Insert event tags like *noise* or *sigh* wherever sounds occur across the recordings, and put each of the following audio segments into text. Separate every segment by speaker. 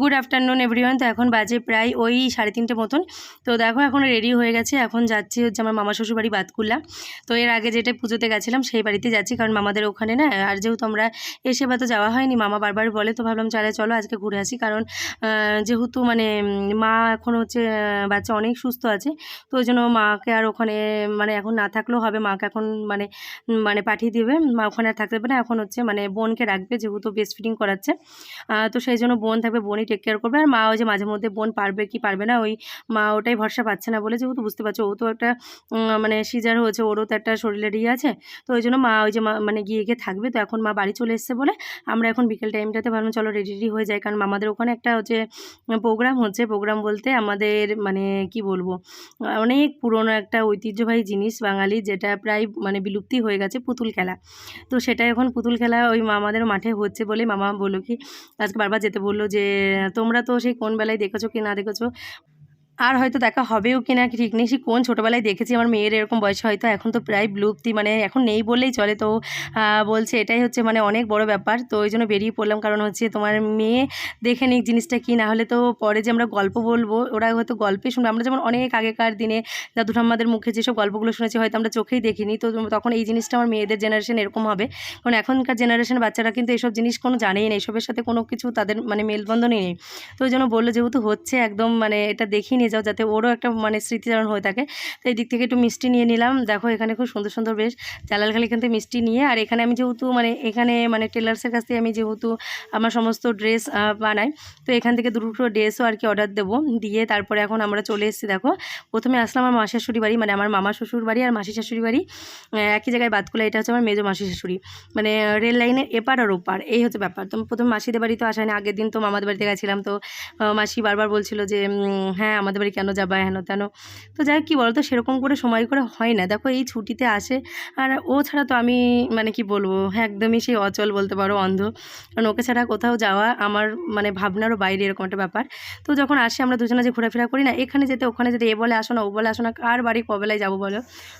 Speaker 1: Good afternoon everyone তো এখন বাজে প্রায় ওই সাড়ে তিনটে মতন। তো দেখো, এখন রেডি হয়ে গেছে। এখন যাচ্ছি হচ্ছে আমার মামা শ্বশুর বাড়ি বাতকুল্লা। তো এর আগে যেটা পুজোতে গেছিলাম, সেই বাড়িতে যাচ্ছি। কারণ মামাদের ওখানে না, আর যেহেতু আমরা এসে বা তো যাওয়া হয়নি, মামা বারবার বলে, তো ভাবলাম চালে, চলো আজকে ঘুরে আসি। কারণ যেহেতু মানে মা এখন হচ্ছে বাচ্চা অনেক সুস্থ আছে। তো ওই জন্য মাকে আর ওখানে মানে এখন না থাকলেও হবে। মাকে এখন মানে মানে পাঠিয়ে দেবে। মা ওখানে আর থাকতে দেবে না। এখন হচ্ছে মানে বোনকে রাখবে, যেহেতু বেস্ট ফিটিং করাচ্ছে তো সেই জন্য বোন থাকবে বোনই টেক কেয়ার করবে। আর মা ওই যে মাঝে মধ্যে বোন পারবে কি পারবে না, ওই মা ওটাই ভরসা পাচ্ছে না বলে যেহেতু বুঝতে পারছ, ও তো একটা মানে সিজার হয়েছে, ওরও তো একটা শরীরের ইয়ে আছে। তো ওই জন্য মা ওই যে মানে গিয়ে গিয়ে থাকবে। তো এখন মা বাড়ি চলে এসছে বলে আমরা এখন বিকেল টাইমটাতে ভাবলাম চলো রেডি রেডি হয়ে যায়। কারণ মামাদের ওখানে একটা হচ্ছে প্রোগ্রাম হচ্ছে। প্রোগ্রাম বলতে আমাদের মানে কি বলব, অনেক পুরনো একটা ঐতিহ্যবাহী জিনিস বাঙালি, যেটা প্রায় মানে বিলুপ্তি হয়ে গেছে পুতুল খেলা। তো সেটা এখন পুতুল খেলা ওই মামাদের মাঠে হচ্ছে বলে মামা বলল কি, আজকে বারবার যেতে বলল যে তোমরা তো সেই কোন বেলায় দেখেছ কি না দেখেছ? আর হয়তো দেখা হবেও কি না ঠিক নেই। সে কোন ছোটোবেলায় দেখেছি? আমার মেয়ের এরকম বয়স হয়তো এখন তো প্রায় বিলুপ্তি মানে এখন নেই বললেই চলে। তো বলছে এটাই হচ্ছে মানে অনেক বড় ব্যাপার। তো ওই জন্য বেরিয়ে পড়লাম। কারণ হচ্ছে তোমার মেয়ে দেখে নিক জিনিসটা কি, না হলে তো পরে যে আমরা গল্প বলব, ওরা হয়তো গল্পে শুনবে। আমরা যেমন অনেক আগেকার দিনে দাদু ঠাম্মাদের মুখে যেসব গল্পগুলো শুনেছি, হয়তো আমরা চোখেই দেখিনি। তো তখন এই জিনিসটা আমার মেয়েদের জেনারেশন এরকম হবে। কারণ এখনকার জেনারেশন বাচ্চারা কিন্তু এসব জিনিস কোনো জানেই না। এসবের সাথে কোনো কিছু তাদের মানে মেলবন্ধনই নেই। তো ওই জন্য বলল যেহেতু হচ্ছে একদম মানে এটা দেখিয়ে নিয়ে যাও যাতে ওরও একটা মানে স্মৃতিচারণ হয়ে থাকে। তো এই দিক থেকে একটু মিষ্টি নিয়ে নিলাম। দেখো এখানে খুব সুন্দর সুন্দর বেশ জালালখালি এখান থেকে মিষ্টি নিয়ে, আর এখানে আমি যেহেতু মানে এখানে মানে টেলার্সের কাছ থেকে আমি যেহেতু আমার সমস্ত ড্রেস বানাই, তো এখান থেকে দুটো ড্রেসও আর কি অর্ডার দেবো দিয়ে তারপরে এখন আমরা চলে এসেছি। দেখো, প্রথমে আসলাম আমার মাসি শাশুড়ি বাড়ি মানে আমার মামা শ্বশুর বাড়ি আর মাসি শাশুড়ি বাড়ি। একই জায়গায় বাদকুলা এটা হচ্ছে আমার মেজো মাসি শাশুড়ি। মানে রেল লাইনের এপার আর ওপার, এই হচ্ছে ব্যাপার। তো প্রথম মাসিদের বাড়ি তো আসা আগের দিন তো মামাদের বাড়িতে গেছিলাম, তো মাসি বারবার বলছিল যে হ্যাঁ আমাদের বাড়ি কেন যাবা হেন তেন। তো যাই কী বলতো সেরকম করে সময় করে হয় না। দেখো এই ছুটিতে আসে। আর ও ছাড়া তো আমি মানে কি বলব হ্যাঁ একদমই সেই অচল বলতে পারো অন্ধ। কারণ ওকে ছাড়া কোথাও যাওয়া আমার মানে ভাবনারও বাইরে এরকম একটা ব্যাপার। তো যখন আসে আমরা দুজনে যে ঘোরাফেরা করি না এখানে যেতে ওখানে যেতে এ বলে আসো না ও বলে আসো না কার বাড়ি কবেলায় যাব বলো?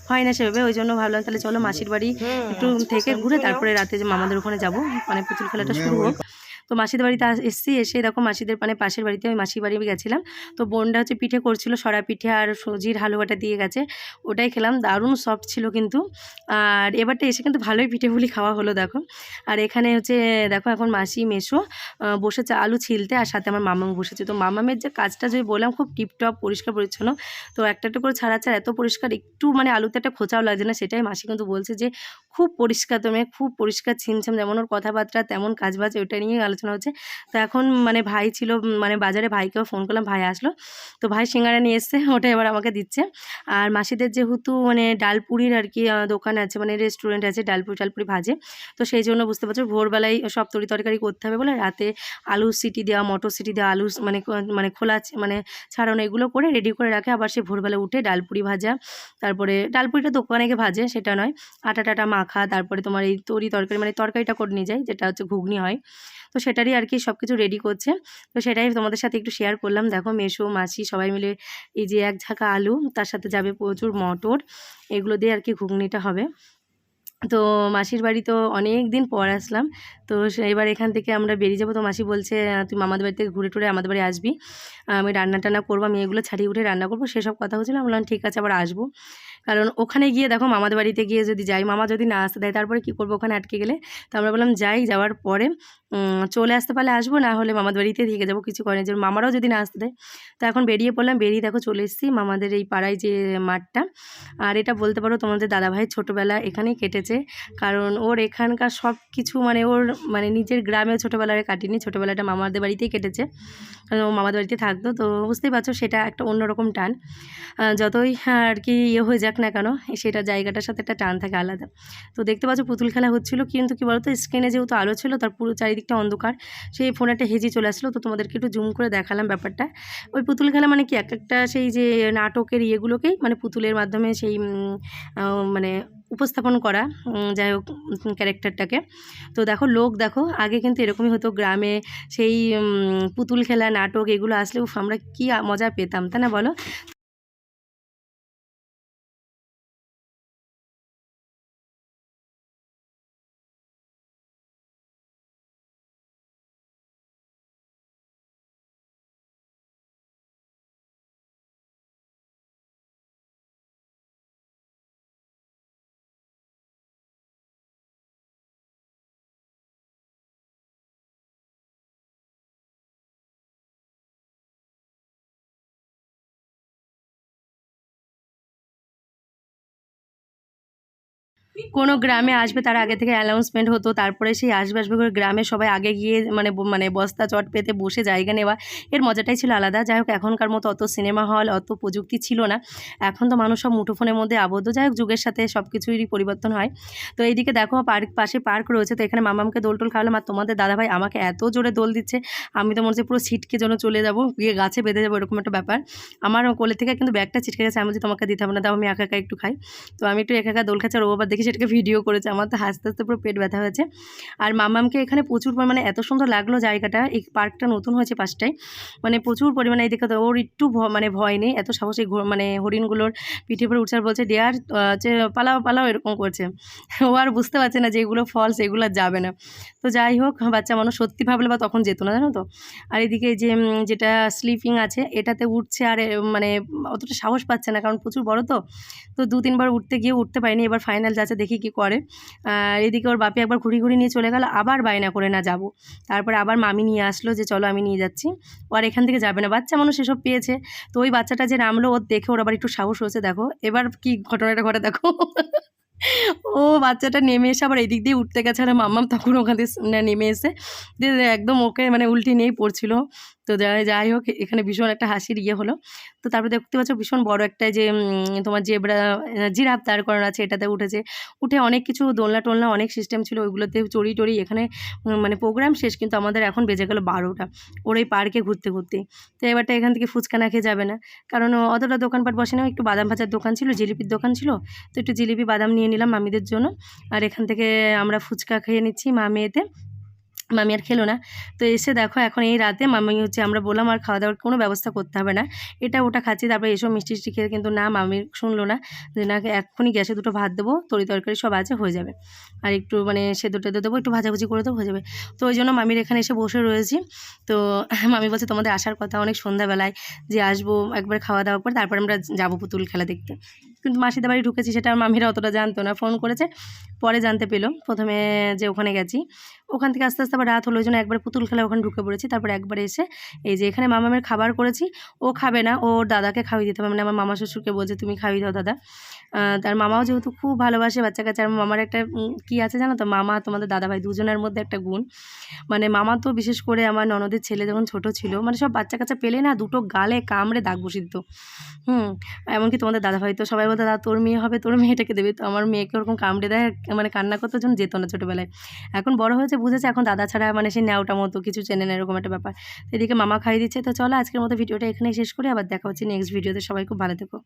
Speaker 1: হয় না সেভাবে ওই জন্য ভাবলাম তাহলে চলো মাসির বাড়ি একটু থেকে ঘুরে তারপরে রাতে যে মামাদের ওখানে যাব। মানে পুতুল খেলাটা শুরু হোক। তো মাসিদের বাড়িতে এসেছি, এসে দেখো মাসিদের মানে পাশের বাড়িতে ওই মাসির বাড়ি গেছিলাম। তো বোনটা হচ্ছে পিঠে করছিল, সরা পিঠে আর সুজির হালুয়াটা দিয়ে গেছে, ওটাই খেলাম, দারুণ সফট ছিল কিন্তু। আর এবারটা এসে কিন্তু ভালোই পিঠে পুলি খাওয়া হলো, দেখো। আর এখানে হচ্ছে, দেখো এখন মাসি মেশো বসেছে আলু ছিলতে আর সাথে আমার মামাও বসেছে। তো মামামের যে কাজটা যদি বললাম খুব টিপটপ, পরিষ্কার পরিচ্ছন্ন। তো একটা একটা করে ছাড়া ছাড়া এত পরিষ্কার, একটু মানে আলুতে একটা খোঁচাও লাগছে না, সেটাই মাসি কিন্তু বলছে যে, খুব পরিষ্কার তুমি, খুব পরিষ্কার ছিমছাম, যেমন ওর কথাবার্তা, তেমন কাজবাজ, ওইটা নিয়ে আলোচনা হচ্ছে তো এখন মানে ভাই ছিল মানে বাজারে ভাইকেও ফোন করলাম, ভাই আসলো। তো ভাই সিঙ্গারা নিয়ে এসছে, *laughs* ওটা এবার আমাকে দিচ্ছে। আর মাসিদের যেহেতু মানে ডালপুরির আর কি দোকান আছে মানে রেস্টুরেন্ট আছে, ডালপুরি, টালপুরি ভাজে। তো সেই জন্য বুঝতে পারছ, ভোরবেলায় সব তরি তরকারি করতে হবে বলে, রাতে আলু সিটি দেওয়া, মটর সিটি দেওয়া, আলু মানে মানে খোলা মানে ছাড়ানো এগুলো করে রেডি করে রাখে। আবার সে ভোরবেলা উঠে ডালপুরি ভাজা, তারপরে ডালপুরিটা দোকানে গিয়ে ভাজে, সেটা নয়। আটা টাটা মাখা, তারপরে তোমার এই তরি তরকারি মানে তরকারিটা করে নিয়ে যায়, যেটা হচ্ছে ঘুগনি হয়। তো সেটারই আর কি সব কিছু রেডি করছে। তো সেটাই তোমাদের সাথে একটু শেয়ার করলাম। দেখো মেশো, মাসি সবাই মিলে এই যে এক ঝাঁকা আলু, তার সাথে যাবে প্রচুর মটর। এগুলো দিয়ে আর কি ঘুগনিটা হবে। তো মাসির বাড়ি তো অনেক দিন পর আসলাম। তো এবার এখান থেকে আমরা বেরিয়ে যাব। তো মাসি বলছে তুই মামাদের বাড়ি থেকে ঘুরে টুরে আমাদের বাড়ি আসবি। আমি রান্না টান্না করব, আমি এগুলো ছাড়িয়ে উঠে রান্না করব। সেসব কথা হচ্ছিল আমি বললাম, ঠিক আছে, আবার আসব। কারণ ওখানে গিয়ে দেখো মামাদের বাড়িতে গিয়ে যদি যাই, মামা যদি না আসতে দেয়, তারপরে কী করব ওখানে আটকে গেলে? তো আমরা বললাম, যাই, যাওয়ার পরে চলে আসতে পারলে আসব, না হলে মামাদের বাড়িতে থেকে যাব, কিছু করে যে মামারাও যদি না আসতে দেয়, তো এখন বেরিয়ে পড়লাম, বেরিয়ে দেখো চলে এসেছি মামাদের এই পাড়ায় যে মাঠটা। আর এটা বলতে পারো তোমাদের দাদাভাই ছোটোবেলা এখানেই কেটেছে, কারণ ওর এখানকার সব কিছু মানে ওর মানে নিজের গ্রামে ছোটোবেলায় কাটিনি, ছোটোবেলাটা মামাদের বাড়িতেই কেটেছে। কারণ ও মামাদের বাড়িতে থাকতো, তো বুঝতেই পারছ সেটা একটা অন্যরকম টান। যতই আর কি ইয়ে হয়ে যাক না কেন সেটা জায়গাটার সাথে একটা টান থাকে আলাদা। তো দেখতে পাচ্ছ পুতুল খেলা হচ্ছিল কিন্তু কি বলতো স্ক্রিনে যেহেতু আলো ছিল তার পুরো চারিদিকটা অন্ধকার সেই ফোনে একটা হেজি চলে আসলো তো তোমাদেরকে একটু জুম করে দেখালাম ব্যাপারটা। ওই পুতুল খেলা মানে কি এক একটা সেই যে নাটকের ইয়েগুলোকেই মানে পুতুলের মাধ্যমে সেই মানে উপস্থাপন করা যাই হোক ক্যারেক্টারটাকে তো দেখো লোক দেখো আগে কিন্তু এরকমই হতো গ্রামে সেই পুতুল খেলা নাটক এগুলো আসলে উফ, আমরা কি মজা পেতাম তাই না বলো? কোনো গ্রামে আসবে, তার আগে থেকে অ্যানাউন্সমেন্ট হতো, তারপরে সেই আসবে আসবে করে গ্রামে সবাই আগে গিয়ে মানে মানে বস্তা চট পেতে বসে জায়গা নেওয়া, এর মজাটাই ছিল আলাদা। যাই হোক এখনকার মতো অত সিনেমা হল অত প্রযুক্তি ছিল না। এখন তো মানুষ সব মুঠোফোনের মধ্যে আবদ্ধ। যাই হোক যুগের সাথে সব কিছুরই পরিবর্তন হয়। তো এইদিকে দেখো, পার্ক, পাশে পার্ক রয়েছে, তো এখানে মামামকে দোল টোল খাওয়ালাম। আর তোমাদের দাদাভাই আমাকে এত জোরে দোল দিচ্ছে, আমি তো মনে হচ্ছে পুরো ছিটকে যেন চলে যাব, গিয়ে গাছে বেঁধে যাব, এরকম একটা ব্যাপার। আমার কোলে থেকে কিন্তু ব্যাগটা ছিটকে গেছে, আমি বলছি, তোমাকে দিতে হবে না, দাও, আমি একা একা একটু খাই। তো আমি একটু একা একা দোল খাচ্ছি, আর ও আবার দেখি সেটাকে ভিডিও করেছে, আমার তো হাসতে হাসতে পুরো পেট ব্যথা হয়েছে। আর মামামকে এখানে প্রচুর পরিমাণে এত সুন্দর লাগল জায়গাটা, এই পার্কটা নতুন হয়েছে পাশটায় মানে প্রচুর পরিমাণে এই তো ওর একটু মানে ভয় নেই, এত সাহসী মানে হরিণগুলোর পিঠে পরে উঠছে বলছে ডেয়ার যে পালাও পালাও, এরকম করছে। ও আর বুঝতে পারছে না যে এগুলো ফলস এগুলো যাবে না। তো যাই হোক, বাচ্চা মানুষ সত্যি ভাবলে বা তখন যেত না, জানো তো? আর এদিকে যে যেটা স্লিপিং আছে, এটাতে উঠছে আর মানে অতটা সাহস পাচ্ছে না, কারণ প্রচুর বড় তো। তো দু তিনবার উঠতে গিয়ে উঠতে পারিনি, এবার ফাইনাল যাচ্ছে দেখি কি করে। এদিকে ওর বাপি একবার ঘুরি ঘুরি নিয়ে চলে গেল, আবার বায়না করে না যাব। তারপরে আবার মামি নিয়ে আসলো যে, চলো আমি নিয়ে যাচ্ছি। ও আর এখান থেকে যাবে না। বাচ্চা মানুষ এসব পেয়েছে। তো ওই বাচ্চাটা যে নামলো, ওর দেখে ওর আবার একটু সাহস হয়েছে। দেখো, এবার কি ঘটনাটা ঘটে দেখো। ও বাচ্চাটা নেমে এসে আবার এদিক দিয়ে উঠতে গেছে। আর মাম্মাম তখন ওখান নেমে এসে দিয়ে একদম ওকে মানে উল্টে নিয়েই পড়ছিল। তো যাই হোক, এখানে ভীষণ একটা হাসির ইয়ে হলো। তো তারপরে দেখতে পাচ্ছ ভীষণ বড় একটা যে তোমার জেবরা জিরাফ দাঁড় করানো আছে, এটাতে উঠেছে। উঠে অনেক কিছু দোলনা টোলনা, অনেক সিস্টেম ছিল, ওইগুলোতে চড়ি টড়ি এখানে মানে প্রোগ্রাম শেষ, কিন্তু আমাদের এখন বেজে গেল বারোটা। ওর এই পার্কে ঘুরতে ঘুরতে। তো এবারটা এখান থেকে ফুচকা না খেয়ে যাবে না। কারণ অতটা দোকানপাট বসে না, একটু বাদাম ভাজার দোকান ছিল, জিলিপির দোকান ছিল। তো একটু জিলিপি, বাদাম নিয়ে নিলাম মামিদের জন্য। আর এখান থেকে আমরা ফুচকা খেয়ে নিচ্ছি মা মেয়েতে। মামি আর খেলো না। তো এসে দেখো এখন এই রাতে মামি হচ্ছে আমরা বললাম আর খাওয়া দাওয়ার কোনো ব্যবস্থা করতে হবে না। এটা ওটা খাচ্ছি, তারপরে এসব মিষ্টি টিষ্টি খেয়ে কিন্তু না মামির শুনলো না। যে না এক্ষুনি গ্যাসে দুটো ভাত দেবো, তরি তরকারি সব আছে, হয়ে যাবে। আর একটু মানে সেদ্ধ টেদ্ধ দেবো, একটু ভাজাভুজি করে দেবো, হয়ে যাবে। তো ওই জন্য মামির এখানে এসে বসে রয়েছি। তো *laughs* মামি বলছে, তোমাদের আসার কথা, অনেক সন্ধ্যাবেলায় যে আসব একবার খাওয়া দাওয়া করে, তারপর আমরা যাব পুতুল খেলা দেখতে। কিন্তু মাসিদের বাড়ি ঢুকেছি সেটা মামিরা অতটা জানতো না। ফোন করেছে, পরে জানতে পেল। প্রথমে যে ওখানে গেছি। ওখান থেকে আস্তে আস্তে আবার রাত হলো, ওই জন্য একবার পুতুল খেলা ওখানে ঢুকে পড়েছি। তারপর একবার এসে এই যে এখানে মামামের খাবার করেছি। ও খাবে না, ওর দাদাকে খাওয়িয়ে দিতে হবে। মানে আমার মামা শ্বশুরকে বলছে, তুমি খাওয়িয়ে দাও দাদা। তার মামাও যেহেতু খুব ভালোবাসে বাচ্চা কাচ্চা আর মামার একটা কি আছে জানো তো? মামা তোমাদের দাদাভাই দুজনের মধ্যে একটা গুণ। মানে মামা তো বিশেষ করে আমার ননদের ছেলে যখন ছোট ছিল মানে সব বাচ্চা কাচ্চা পেলে না দুটো গালে কামড়ে দাগ বসিয়ে দিত। হুম, এমনকি তোমাদের দাদাভাই তো সবাই বলতো, দাদা, তোর মেয়ে হবে, তোর মেয়েটাকে দেবে। তো আমার মেয়েকে ওরকম কামড়ে দেয় মানে কান্না করতে জন্য যেত না ছোটোবেলায়। এখন বড় হয়েছে, বুঝেছে, এখন দাদা ছাড়া মানে সে নেওয়াটা মতো কিছু চেনে না, এরকম একটা ব্যাপার। এদিকে মামা খাইয়ে দিচ্ছে। তো চলো আজকের মতো ভিডিওটা এখানেই শেষ করি। আবার দেখা হচ্ছে নেক্সট ভিডিওতে সবাই খুব ভালো থেকো।